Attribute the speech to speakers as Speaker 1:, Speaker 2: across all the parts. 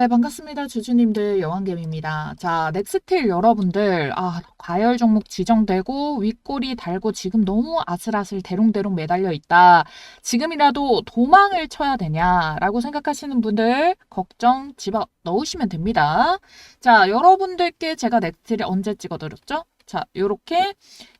Speaker 1: 네, 반갑습니다. 주주님들 여왕개미입니다. 자, 넥스틸 여러분들, 아, 과열 종목 지정되고 윗꼬리 달고 지금 너무 아슬아슬 대롱대롱 매달려 있다. 지금이라도 도망을 쳐야 되냐라고 생각하시는 분들 걱정 집어 넣으시면 됩니다. 자, 여러분들께 제가 넥스틸 언제 찍어드렸죠? 자, 요렇게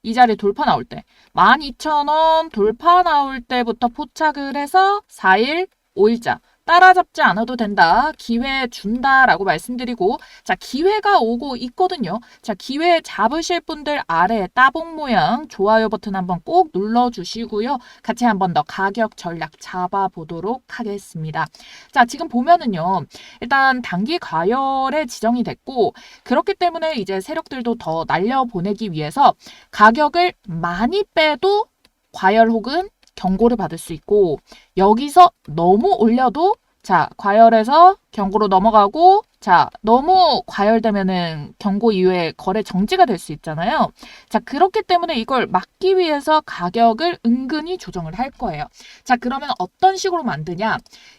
Speaker 1: 이 자리 돌파 나올 때 12,000원 돌파 나올 때부터 포착을 해서 4일, 5일자 따라잡지 않아도 된다. 기회 준다라고 말씀드리고 자, 기회가 오고 있거든요. 자, 기회 잡으실 분들 아래 따봉 모양 좋아요 버튼 한번 꼭 눌러 주시고요. 같이 한번 더 가격 전략 잡아 보도록 하겠습니다. 자, 지금 보면은요. 일단 단기 과열에 지정이 됐고 그렇기 때문에 이제 세력들도 더 날려 보내기 위해서 가격을 많이 빼도 과열 혹은 경고를 받을 수 있고 여기서 너무 올려도 자 과열에서 경고로 넘어가고 자 너무 과열되면은 경고 이후에 거래 정지가 될 수 있잖아요. 자 그렇기 때문에 이걸 막기 위해서 가격을 은근히 조정을 할 거예요. 자 그러면 어떤 식으로 만드냐?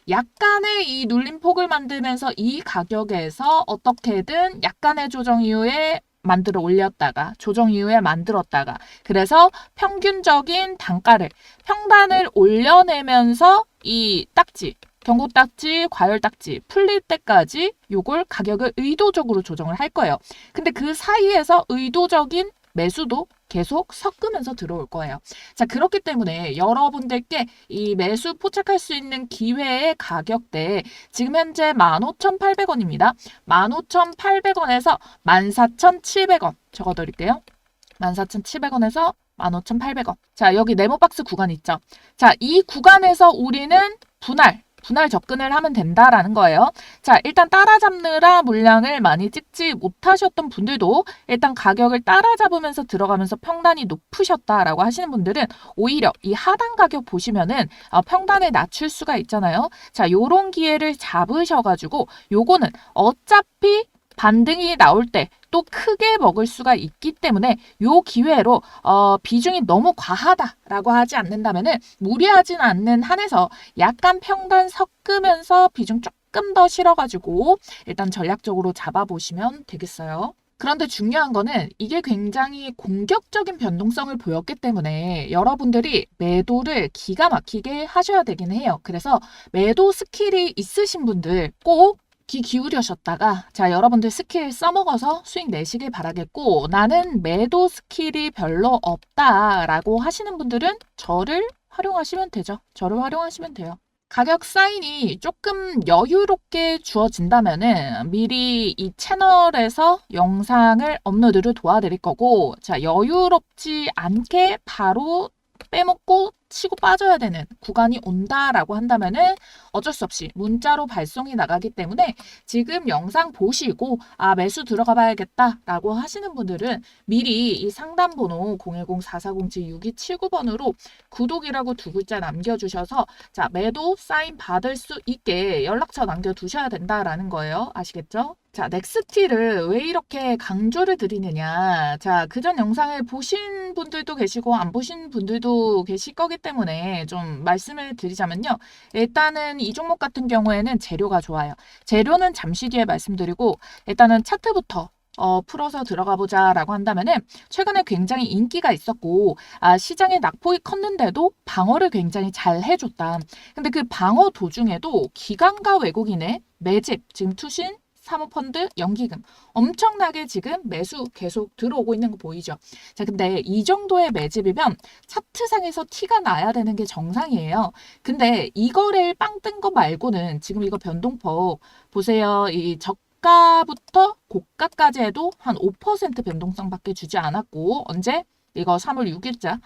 Speaker 1: 약간의 이 눌림폭을 만들면서 이 가격에서 어떻게든 약간의 조정 이후에 만들어 올렸다가 조정 이후에 만들었다가 그래서 평균적인 단가를 평단을 올려내면서 이 딱지 경고 딱지, 과열 딱지 풀릴 때까지 요걸 가격을 의도적으로 조정을 할 거예요. 근데 그 사이에서 의도적인 매수도 계속 섞으면서 들어올 거예요. 자, 그렇기 때문에 여러분들께 이 매수 포착할 수 있는 기회의 가격대 지금 현재 15,800원입니다. 15,800원에서 14,700원 적어 드릴게요. 14,700원에서 15,800원. 자, 여기 네모 박스 구간 있죠? 자, 이 구간에서 우리는 분할, 분할 접근을 하면 된다라는 거예요. 자, 일단 따라잡느라 물량을 많이 찍지 못하셨던 분들도 일단 가격을 따라잡으면서 들어가면서 평단이 높으셨다라고 하시는 분들은 오히려 이 하단 가격 보시면은 어, 평단을 낮출 수가 있잖아요. 자, 요런 기회를 잡으셔가지고 요거는 어차피 반등이 나올 때 또 크게 먹을 수가 있기 때문에 요 기회로 어, 비중이 너무 과하다라고 하지 않는다면은 무리하진 않는 한에서 약간 평단 섞으면서 비중 조금 더 실어가지고 일단 전략적으로 잡아보시면 되겠어요. 그런데 중요한 거는 이게 굉장히 공격적인 변동성을 보였기 때문에 여러분들이 매도를 기가 막히게 하셔야 되긴 해요. 그래서 매도 스킬이 있으신 분들 꼭 귀 기울여셨다가 자 여러분들 스킬 써먹어서 수익 내시길 바라겠고 나는 매도 스킬이 별로 없다라고 하시는 분들은 저를 활용하시면 되죠. 저를 활용하시면 돼요. 가격 사인이 조금 여유롭게 주어진다면은 미리 이 채널에서 영상을 업로드를 도와드릴 거고 자 여유롭지 않게 바로 빼먹고 치고 빠져야 되는 구간이 온다라고 한다면은 어쩔 수 없이 문자로 발송이 나가기 때문에 지금 영상 보시고 아 매수 들어가 봐야겠다라고 하시는 분들은 미리 이 상담 번호 010-4407-6279번으로 구독이라고 두 글자 남겨 주셔서 자 매도 사인 받을 수 있게 연락처 남겨 두셔야 된다라는 거예요. 아시겠죠? 자, 넥스티를 왜 이렇게 강조를 드리느냐. 자, 그전 영상을 보신 분들도 계시고 안 보신 분들도 계실 거기 때문에 좀 말씀을 드리자면요. 일단은 이 종목 같은 경우에는 재료가 좋아요. 재료는 잠시 뒤에 말씀드리고 일단은 차트부터 어, 풀어서 들어가 보자라고 한다면은 최근에 굉장히 인기가 있었고 아, 시장의 낙폭이 컸는데도 방어를 굉장히 잘 해줬다. 근데 그 방어 도중에도 기관과 외국인의 매집 지금 투신 사모펀드, 연기금 엄청나게 지금 매수 계속 들어오고 있는 거 보이죠? 자, 근데 이 정도의 매집이면 차트상에서 티가 나야 되는 게 정상이에요. 근데 이거를 빵뜬 거 말고는 지금 이거 변동폭 보세요. 이 저가부터 고가까지 해도 한 5% 변동성밖에 주지 않았고 언제? 이거 3월 6일자.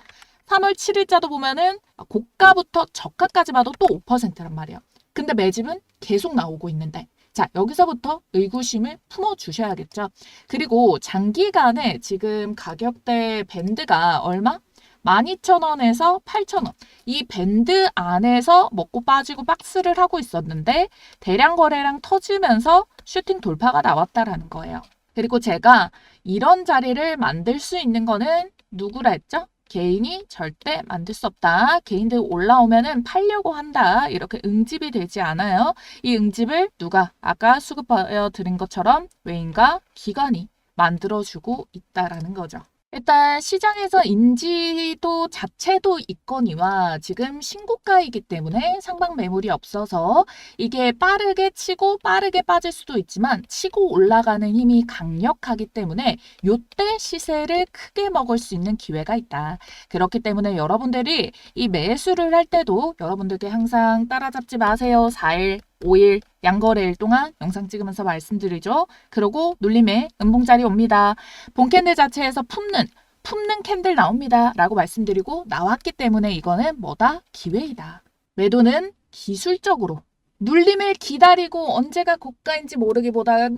Speaker 1: 3월 7일자도 보면은 고가부터 저가까지 봐도 또 5%란 말이에요. 근데 매집은 계속 나오고 있는데 자, 여기서부터 의구심을 품어주셔야겠죠. 그리고 장기간에 지금 가격대 밴드가 얼마? 12,000원에서 8,000원. 이 밴드 안에서 먹고 빠지고 박스를 하고 있었는데 대량 거래량 터지면서 슈팅 돌파가 나왔다라는 거예요. 그리고 제가 이런 자리를 만들 수 있는 거는 누구라 했죠? 개인이 절대 만들 수 없다. 개인들 올라오면은 팔려고 한다. 이렇게 응집이 되지 않아요. 이 응집을 누가 아까 수급하여 드린 것처럼 외인과 기관이 만들어주고 있다라는 거죠. 일단 시장에서 인지도 자체도 있거니와 지금 신고가이기 때문에 상방 매물이 없어서 이게 빠르게 치고 빠르게 빠질 수도 있지만 치고 올라가는 힘이 강력하기 때문에 요때 시세를 크게 먹을 수 있는 기회가 있다. 그렇기 때문에 여러분들이 이 매수를 할 때도 여러분들께 항상 따라잡지 마세요. 4일, 5일, 양거래일 동안 영상 찍으면서 말씀드리죠. 그리고 눌림에 음봉자리 옵니다. 본캔들 자체에서 품는 품는 캔들 나옵니다. 라고 말씀드리고 나왔기 때문에 이거는 뭐다? 기회이다. 매도는 기술적으로 눌림을 기다리고 언제가 고가인지 모르기보다는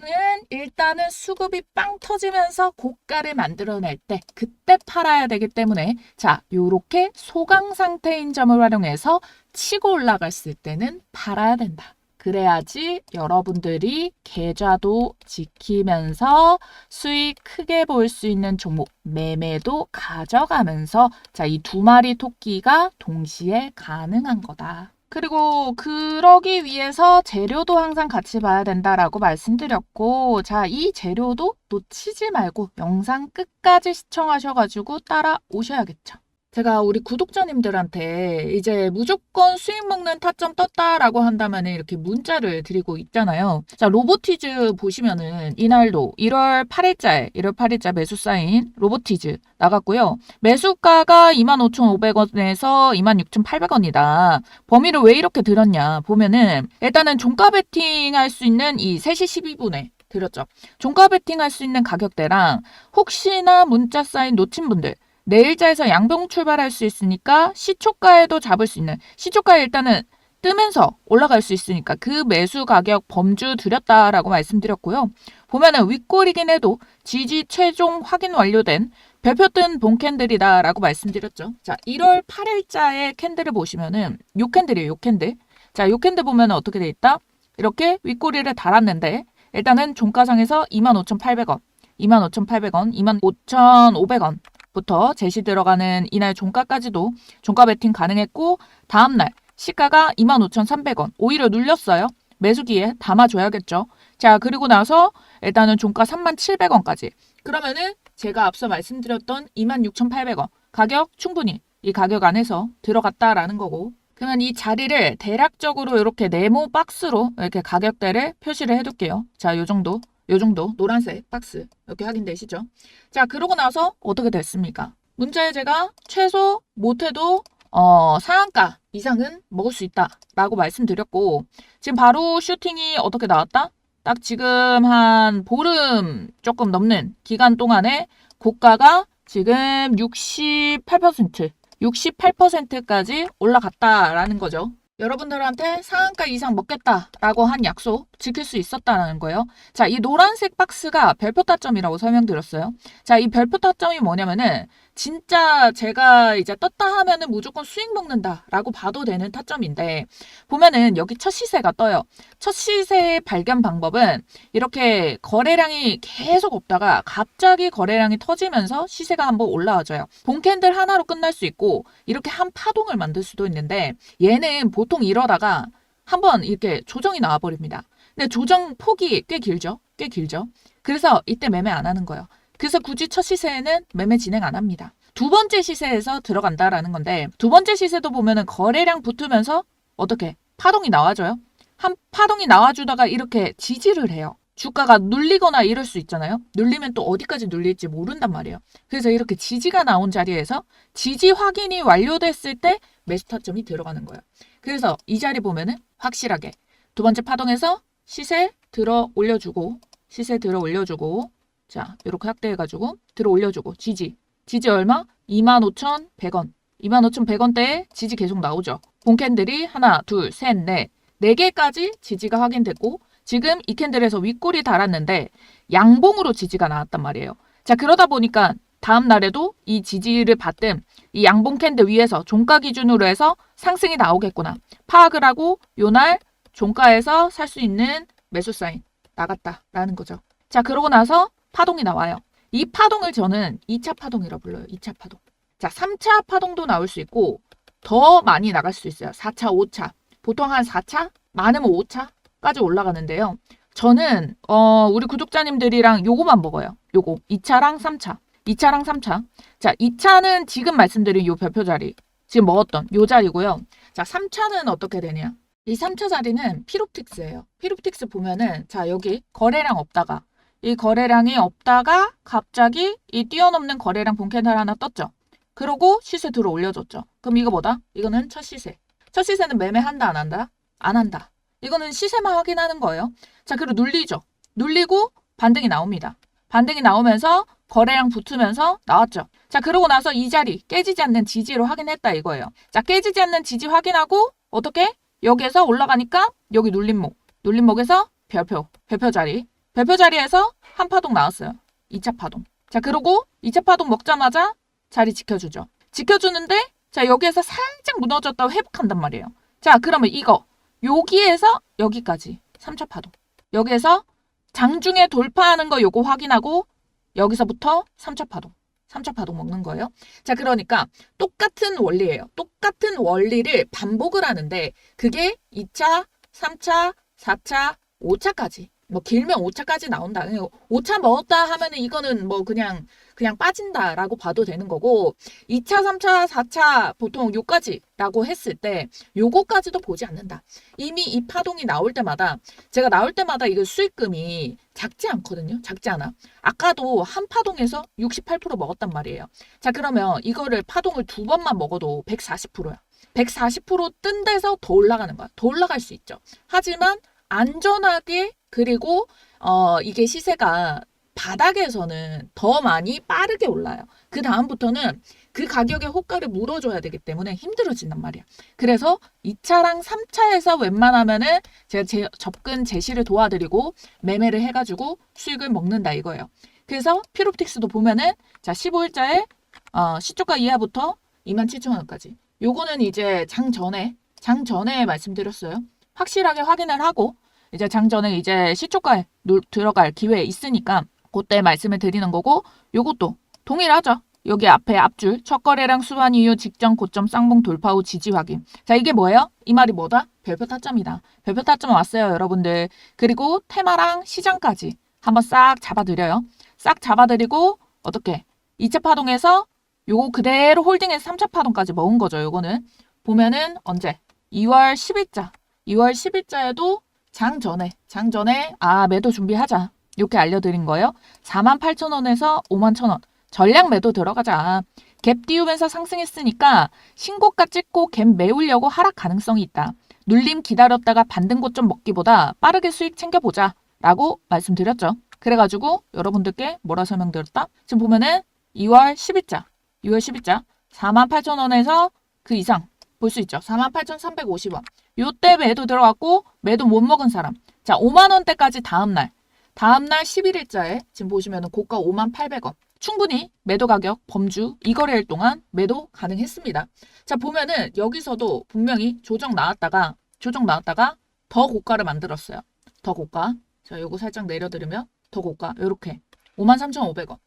Speaker 1: 일단은 수급이 빵 터지면서 고가를 만들어낼 때 그때 팔아야 되기 때문에 자 요렇게 소강 상태인 점을 활용해서 치고 올라갔을 때는 팔아야 된다. 그래야지 여러분들이 계좌도 지키면서 수익 크게 볼 수 있는 종목 매매도 가져가면서 자, 이 두 마리 토끼가 동시에 가능한 거다. 그리고 그러기 위해서 재료도 항상 같이 봐야 된다라고 말씀드렸고 자, 이 재료도 놓치지 말고 영상 끝까지 시청하셔가지고 따라오셔야겠죠. 제가 우리 구독자님들한테 이제 무조건 수익 먹는 타점 떴다라고 한다면 이렇게 문자를 드리고 있잖아요. 자, 로보티즈 보시면은 이날도 1월 8일자에 1월 8일자 매수 사인 로보티즈 나갔고요. 매수가가 25,500원에서 26,800원이다. 범위를 왜 이렇게 들었냐 보면은 일단은 종가 베팅 할 수 있는 이 3시 12분에 들었죠. 종가 베팅 할 수 있는 가격대랑 혹시나 문자 사인 놓친 분들 내일자에서 양봉 출발할 수 있으니까 시초가에도 잡을 수 있는 시초가에 일단은 뜨면서 올라갈 수 있으니까 그 매수 가격 범주 드렸다라고 말씀드렸고요. 보면은 윗골이긴 해도 지지 최종 확인 완료된 별표 뜬 본캔들이다라고 말씀드렸죠. 자, 1월 8일자의 캔들을 보시면은 요 캔들이에요. 요 캔들. 자, 요 캔들 보면은 어떻게 돼 있다? 이렇게 윗꼬리를 달았는데 일단은 종가상에서 25,800원, 25,800원, 25,500원 부터 제시 들어가는 이날 종가까지도 종가 베팅 가능했고 다음날 시가가 25,300원 오히려 눌렸어요. 매수기에 담아줘야겠죠. 자 그리고 나서 일단은 종가 37,700원까지 그러면은 제가 앞서 말씀드렸던 26,800원 가격 충분히 이 가격 안에서 들어갔다라는 거고 그러면 이 자리를 대략적으로 이렇게 네모 박스로 이렇게 가격대를 표시를 해둘게요. 자, 요 정도 요 정도 노란색 박스 이렇게 확인되시죠? 자 그러고 나서 어떻게 됐습니까? 문자에 제가 최소 못해도 어, 상한가 이상은 먹을 수 있다 라고 말씀드렸고 지금 바로 슈팅이 어떻게 나왔다? 딱 지금 한 보름 조금 넘는 기간 동안에 고가가 지금 68% 68%까지 올라갔다라는 거죠. 여러분들한테 상한가 이상 먹겠다라고 한 약속 지킬 수 있었다는 거예요. 자, 이 노란색 박스가 별표 타점이라고 설명드렸어요. 자, 이 별표 타점이 뭐냐면은 진짜 제가 이제 떴다 하면은 무조건 수익 먹는다라고 봐도 되는 타점인데 보면은 여기 첫 시세가 떠요. 첫 시세 발견 방법은 이렇게 거래량이 계속 없다가 갑자기 거래량이 터지면서 시세가 한번 올라와줘요. 본캔들 하나로 끝날 수 있고 이렇게 한 파동을 만들 수도 있는데 얘는 보통 이러다가 한번 이렇게 조정이 나와버립니다. 근데 조정 폭이 꽤 길죠? 꽤 길죠? 그래서 이때 매매 안 하는 거예요. 그래서 굳이 첫 시세에는 매매 진행 안 합니다. 두 번째 시세에서 들어간다라는 건데 두 번째 시세도 보면은 거래량 붙으면서 어떻게 파동이 나와줘요? 한 파동이 나와주다가 이렇게 지지를 해요. 주가가 눌리거나 이럴 수 있잖아요. 눌리면 또 어디까지 눌릴지 모른단 말이에요. 그래서 이렇게 지지가 나온 자리에서 지지 확인이 완료됐을 때 매수 타점이 들어가는 거예요. 그래서 이 자리 보면은 확실하게 두 번째 파동에서 시세 들어 올려주고 시세 들어 올려주고 자, 이렇게 확대해가지고 들어 올려주고 지지. 지지 얼마? 25,100원. 25,100원대에 지지 계속 나오죠. 본캔들이 하나, 둘, 셋, 넷. 네 개까지 지지가 확인됐고 지금 이 캔들에서 윗골이 달았는데 양봉으로 지지가 나왔단 말이에요. 자, 그러다 보니까 다음 날에도 이 지지를 받든 이 양봉 캔들 위에서 종가 기준으로 해서 상승이 나오겠구나. 파악을 하고 요날 종가에서 살 수 있는 매수 사인 나갔다라는 거죠. 자, 그러고 나서 파동이 나와요. 이 파동을 저는 2차 파동이라 불러요. 2차 파동. 자, 3차 파동도 나올 수 있고 더 많이 나갈 수 있어요. 4차, 5차. 보통 한 4차, 많으면 5차까지 올라가는데요. 저는 어, 우리 구독자님들이랑 요거만 먹어요. 요거 2차랑 3차. 2차랑 3차. 자, 2차는 지금 말씀드린 요 별표 자리. 지금 먹었던 요 자리고요. 자, 3차는 어떻게 되냐? 이 3차 자리는 피롭틱스예요. 피롭틱스 보면은 자, 여기 거래량 없다가 이 거래량이 없다가 갑자기 이 뛰어넘는 거래량 본캐널 하나 떴죠. 그러고 시세 들어 올려줬죠. 그럼 이거 뭐다? 이거는 첫 시세. 첫 시세는 매매한다 안 한다? 안 한다. 이거는 시세만 확인하는 거예요. 자, 그리고 눌리죠. 눌리고 반등이 나옵니다. 반등이 나오면서 거래량 붙으면서 나왔죠. 자, 그러고 나서 이 자리 깨지지 않는 지지로 확인했다 이거예요. 자, 깨지지 않는 지지 확인하고 어떻게? 여기에서 올라가니까 여기 눌림목. 눌림목에서 별표. 별표 자리. 별표 자리에서 한 파동 나왔어요. 2차 파동. 자, 그러고 2차 파동 먹자마자 자리 지켜주죠. 지켜주는데 자, 여기에서 살짝 무너졌다고 회복한단 말이에요. 자, 그러면 이거 여기에서 여기까지 3차 파동. 여기에서 장중에 돌파하는 거 요거 확인하고 여기서부터 3차 파동. 3차 파동 먹는 거예요. 자, 그러니까 똑같은 원리예요. 똑같은 원리를 반복을 하는데 그게 2차, 3차, 4차, 5차까지. 뭐 길면 5차까지 나온다. 5차 먹었다 하면은 이거는 뭐 그냥 그냥 빠진다라고 봐도 되는 거고 2차, 3차, 4차 보통 요까지라고 했을 때 요거까지도 보지 않는다. 이미 이 파동이 나올 때마다 제가 나올 때마다 이거 수익금이 작지 않거든요. 작지 않아. 아까도 한 파동에서 68% 먹었단 말이에요. 자, 그러면 이거를 파동을 두 번만 먹어도 140%야. 140%뜬 데서 더 올라가는 거야. 더 올라갈 수 있죠. 하지만 안전하게 그리고 어 이게 시세가 바닥에서는 더 많이 빠르게 올라요. 그 다음부터는 그 가격의 호가를 물어줘야 되기 때문에 힘들어진단 말이야. 그래서 2차랑 3차에서 웬만하면은 제가 제 접근 제시를 도와드리고 매매를 해가지고 수익을 먹는다 이거예요. 그래서 피롭틱스도 보면은 자 15일자에 어, 시초가 이하부터 27,000원까지. 요거는 이제 장 전에 장 전에 말씀드렸어요. 확실하게 확인을 하고 이제 장 전에 이제 시초가에 놀- 들어갈 기회 있으니까 그때 말씀을 드리는 거고 요것도 동일하죠. 여기 앞에 앞줄 첫 거래량 수완 이후 직전 고점 쌍봉 돌파 후 지지 확인. 자 이게 뭐예요? 이 말이 뭐다? 별표 타점이다. 별표 타점 왔어요 여러분들. 그리고 테마랑 시장까지 한번 싹 잡아드려요. 싹 잡아드리고 어떻게 2차 파동에서 요거 그대로 홀딩해서 3차 파동까지 먹은 거죠. 요거는 보면은 언제 2월 10일자 2월 10일자에도 장 전에 장 전에 아 매도 준비하자 이렇게 알려드린 거예요. 48,000원에서 51,000원 전량 매도 들어가자. 갭 띄우면서 상승했으니까 신고가 찍고 갭 메우려고 하락 가능성이 있다. 눌림 기다렸다가 반등 고점 먹기보다 빠르게 수익 챙겨보자 라고 말씀드렸죠. 그래가지고 여러분들께 뭐라 설명드렸다? 지금 보면은 2월 10일자 2월 10일자 48,000원에서 그 이상 볼 수 있죠. 48,350원. 요때 매도 들어갔고 매도 못 먹은 사람. 자, 5만 원대까지 다음 날. 다음 날 11일자에 지금 보시면은 고가 5만 800원. 충분히 매도 가격 범주 이 거래일 동안 매도 가능했습니다. 자, 보면은 여기서도 분명히 조정 나왔다가 조정 나왔다가 더 고가를 만들었어요. 더 고가. 자, 요거 살짝 내려드리면 더 고가. 요렇게 53,500원.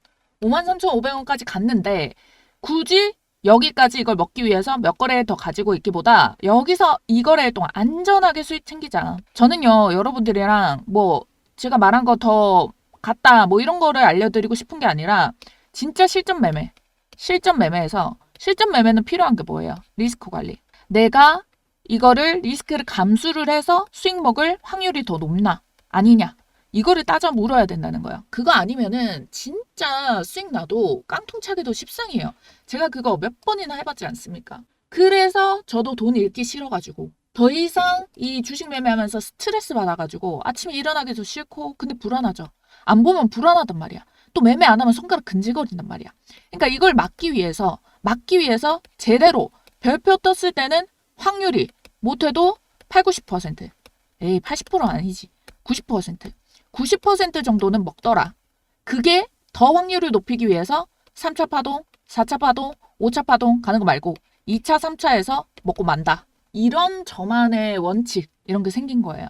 Speaker 1: 53,500원까지 갔는데 굳이 여기까지 이걸 먹기 위해서 몇 거래를 더 가지고 있기보다 여기서 이 거래일 동안 안전하게 수익 챙기자. 저는요, 여러분들이랑 뭐 제가 말한 거 더 같다 뭐 이런 거를 알려드리고 싶은 게 아니라 진짜 실전 매매. 실전 매매에서 실전 매매는 필요한 게 뭐예요? 리스크 관리. 내가 이거를 리스크를 감수를 해서 수익 먹을 확률이 더 높나? 아니냐? 이거를 따져 물어야 된다는 거예요. 그거 아니면은 진짜 수익 나도 깡통 차기도 십상이에요. 제가 그거 몇 번이나 해봤지 않습니까? 그래서 저도 돈 잃기 싫어가지고 더 이상 이 주식 매매하면서 스트레스 받아가지고 아침에 일어나기도 싫고 근데 불안하죠. 안 보면 불안하단 말이야. 또 매매 안 하면 손가락 근질거린단 말이야. 그러니까 이걸 막기 위해서 막기 위해서 제대로 별표 떴을 때는 확률이 못해도 8, 90% 에이 80%는 아니지 90% 90% 정도는 먹더라. 그게 더 확률을 높이기 위해서 3차 파동, 4차 파동, 5차 파동 가는 거 말고 2차, 3차에서 먹고 만다. 이런 저만의 원칙 이런 게 생긴 거예요.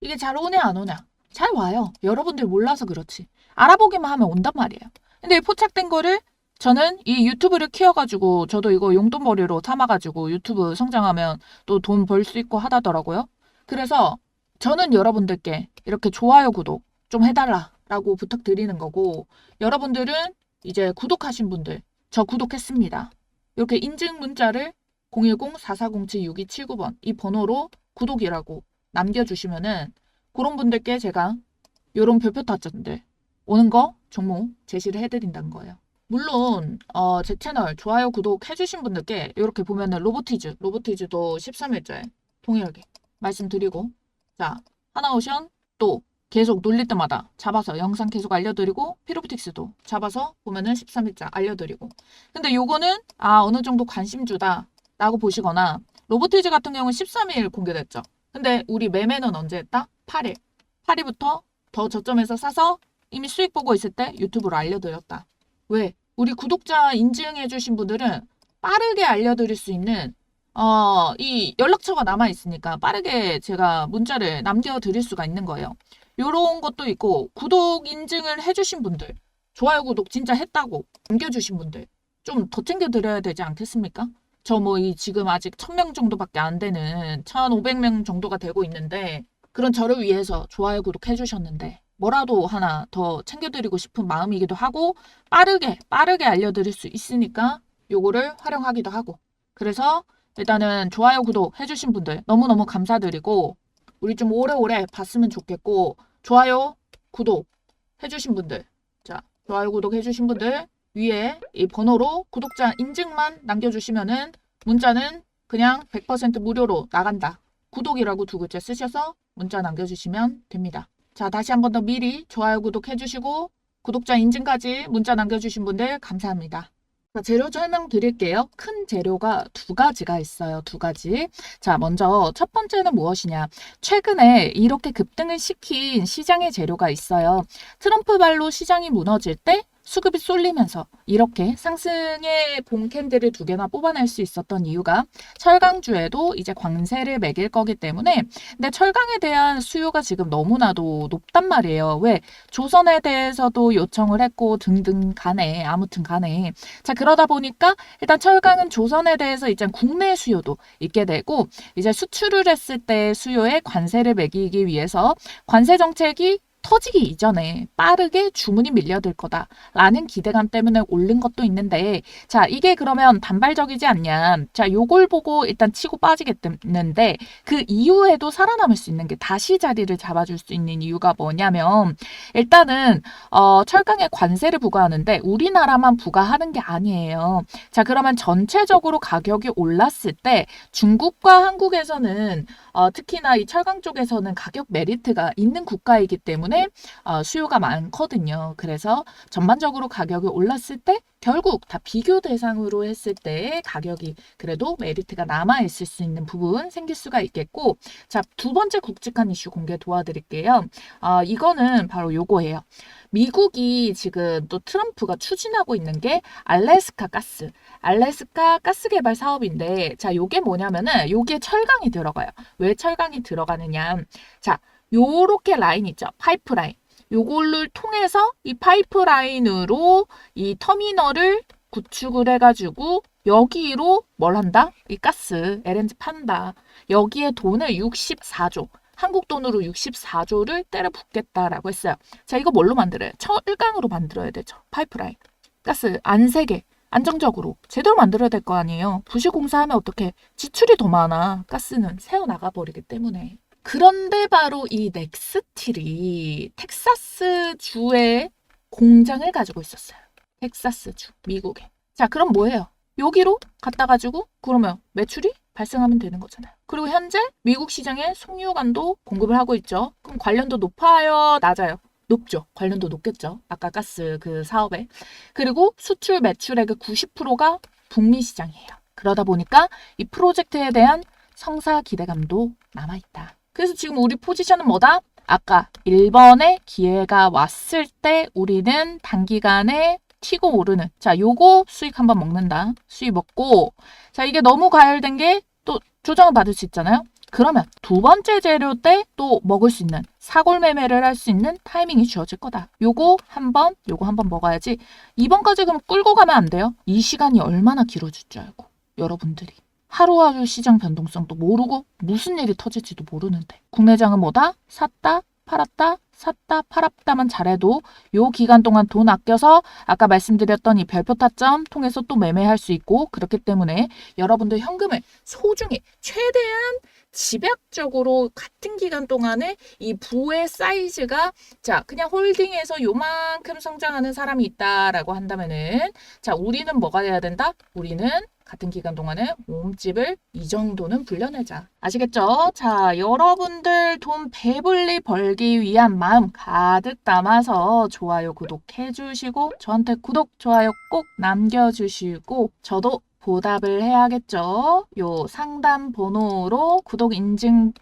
Speaker 1: 이게 잘 오냐 안 오냐? 잘 와요. 여러분들 몰라서 그렇지. 알아보기만 하면 온단 말이에요. 근데 이 포착된 거를 저는 이 유튜브를 키워가지고 저도 이거 용돈벌이로 삼아가지고 유튜브 성장하면 또 돈 벌 수 있고 하다더라고요. 그래서 저는 여러분들께 이렇게 좋아요, 구독 좀 해달라라고 부탁드리는 거고 여러분들은 이제 구독하신 분들 저 구독했습니다. 이렇게 인증 문자를 010-4407-6279번 이 번호로 구독이라고 남겨주시면은 그런 분들께 제가 요런 별표 타점들 오는 거 종목 제시를 해드린다는 거예요. 물론 어, 제 채널 좋아요 구독 해주신 분들께 이렇게 보면은 로보티즈 로보티즈도 13일째 동일하게 말씀드리고 자 하나오션 또 계속 놀릴 때마다 잡아서 영상 계속 알려드리고 피로프틱스도 잡아서 보면은 13일째 알려드리고 근데 요거는 아 어느 정도 관심주다 라고 보시거나 로보티즈 같은 경우는 13일 공개됐죠 근데 우리 매매는 언제 했다? 8일 8일부터 더 저점에서 사서 이미 수익 보고 있을 때 유튜브로 알려드렸다 왜? 우리 구독자 인증해주신 분들은 빠르게 알려드릴 수 있는 어, 이 연락처가 남아 있으니까 빠르게 제가 문자를 남겨드릴 수가 있는 거예요. 요런 것도 있고 구독 인증을 해주신 분들 좋아요 구독 진짜 했다고 남겨주신 분들 좀 더 챙겨드려야 되지 않겠습니까? 저 뭐 이 지금 아직 1000명 정도밖에 안 되는 1500명 정도가 되고 있는데 그런 저를 위해서 좋아요 구독 해주셨는데 뭐라도 하나 더 챙겨드리고 싶은 마음이기도 하고 빠르게 빠르게 알려드릴 수 있으니까 요거를 활용하기도 하고 그래서 일단은 좋아요 구독 해주신 분들 너무너무 감사드리고 우리 좀 오래오래 봤으면 좋겠고 좋아요 구독 해주신 분들. 자 좋아요 구독 해주신 분들 위에 이 번호로 구독자 인증만 남겨주시면은 문자는 그냥 100% 무료로 나간다. 구독이라고 두 글자 쓰셔서 문자 남겨주시면 됩니다. 자 다시 한 번 더 미리 좋아요 구독 해주시고 구독자 인증까지 문자 남겨주신 분들 감사합니다. 자, 재료 설명 드릴게요. 큰 재료가 두 가지가 있어요. 두 가지. 자, 먼저 첫 번째는 무엇이냐. 최근에 이렇게 급등을 시킨 시장의 재료가 있어요. 트럼프 발로 시장이 무너질 때 수급이 쏠리면서 이렇게 상승의 봄 캔들을 두 개나 뽑아낼 수 있었던 이유가 철강주에도 이제 관세를 매길 거기 때문에 근데 철강에 대한 수요가 지금 너무나도 높단 말이에요. 왜? 조선에 대해서도 요청을 했고 등등 간에 아무튼 간에 자 그러다 보니까 일단 철강은 조선에 대해서 이제 국내 수요도 있게 되고 이제 수출을 했을 때 수요에 관세를 매기기 위해서 관세 정책이 터지기 이전에 빠르게 주문이 밀려들 거다라는 기대감 때문에 오른 것도 있는데 자 이게 그러면 단발적이지 않냐. 자 요걸 보고 일단 치고 빠지겠는데 그 이후에도 살아남을 수 있는 게 다시 자리를 잡아줄 수 있는 이유가 뭐냐면 일단은 어 철강에 관세를 부과하는데 우리나라만 부과하는 게 아니에요. 자 그러면 전체적으로 가격이 올랐을 때 중국과 한국에서는 어, 특히나 이 철강 쪽에서는 가격 메리트가 있는 국가이기 때문에 어, 수요가 많거든요. 그래서 전반적으로 가격이 올랐을 때 결국 다 비교 대상으로 했을 때 가격이 그래도 메리트가 남아 있을 수 있는 부분 생길 수가 있겠고 자 두 번째 굵직한 이슈 공개 도와드릴게요. 어, 이거는 바로 요거예요. 미국이 지금 또 트럼프가 추진하고 있는 게 알래스카 가스, 알래스카 가스 개발 사업인데, 자, 요게 뭐냐면은, 요게 철강이 들어가요. 왜 철강이 들어가느냐. 자, 요렇게 라인 있죠. 파이프라인. 요걸를 통해서 이 파이프라인으로 이 터미널을 구축을 해가지고 여기로 뭘 한다? 이 가스, LNG 판다. 여기에 돈을 64조. 한국 돈으로 64조를 때려 붓겠다라고 했어요. 자, 이거 뭘로 만들어요? 철강으로 만들어야 되죠. 파이프라인. 가스 안 세게 안정적으로 제대로 만들어야 될 거 아니에요. 부실공사하면 어떻게 지출이 더 많아. 가스는 새어 나가 버리기 때문에. 그런데 바로 이 넥스틸이 텍사스 주에 공장을 가지고 있었어요. 텍사스 주, 미국에. 자, 그럼 뭐예요? 여기로 갖다 가지고 그러면 매출이 발생하면 되는 거잖아요. 그리고 현재 미국 시장에 송유관도 공급을 하고 있죠. 그럼 관련도 높아요, 낮아요? 높죠. 관련도 높겠죠. 아까 가스 그 사업에. 그리고 수출 매출액의 90%가 북미 시장이에요. 그러다 보니까 이 프로젝트에 대한 성사 기대감도 남아있다. 그래서 지금 우리 포지션은 뭐다? 아까 1번에 기회가 왔을 때 우리는 단기간에 튀고 오르는. 자, 요거 수익 한번 먹는다. 수익 먹고. 자, 이게 너무 과열된 게 또 조정을 받을 수 있잖아요. 그러면 두 번째 재료 때 또 먹을 수 있는 사골 매매를 할 수 있는 타이밍이 주어질 거다. 요거 한 번, 요거 한번 먹어야지. 이번까지 그럼 끌고 가면 안 돼요. 이 시간이 얼마나 길어질 줄 알고 여러분들이 하루하루 시장 변동성도 모르고 무슨 일이 터질지도 모르는데 국내장은 뭐다? 샀다, 팔았다, 샀다, 팔았다만 잘해도 요 기간 동안 돈 아껴서 아까 말씀드렸던 이 별표 타점 통해서 또 매매할 수 있고 그렇기 때문에 여러분들 현금을 소중히 최대한 집약적으로 같은 기간 동안에 이 부의 사이즈가 자 그냥 홀딩해서 요만큼 성장하는 사람이 있다라고 한다면은 자 우리는 뭐가 돼야 된다? 우리는 같은 기간 동안에 몸집을 이 정도는 불려내자. 아시겠죠? 자, 여러분들 돈 배불리 벌기 위한 마음 가득 담아서 좋아요, 구독해 주시고 저한테 구독, 좋아요 꼭 남겨주시고 저도 보답을 해야겠죠? 요 상담 번호로 구독 인증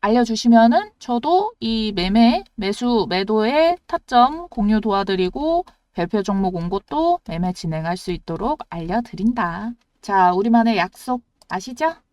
Speaker 1: 알려주시면은 저도 이 매매, 매수, 매도의 타점 공유 도와드리고 별표 종목 온 것도 매매 진행할 수 있도록 알려드린다. 자, 우리만의 약속 아시죠?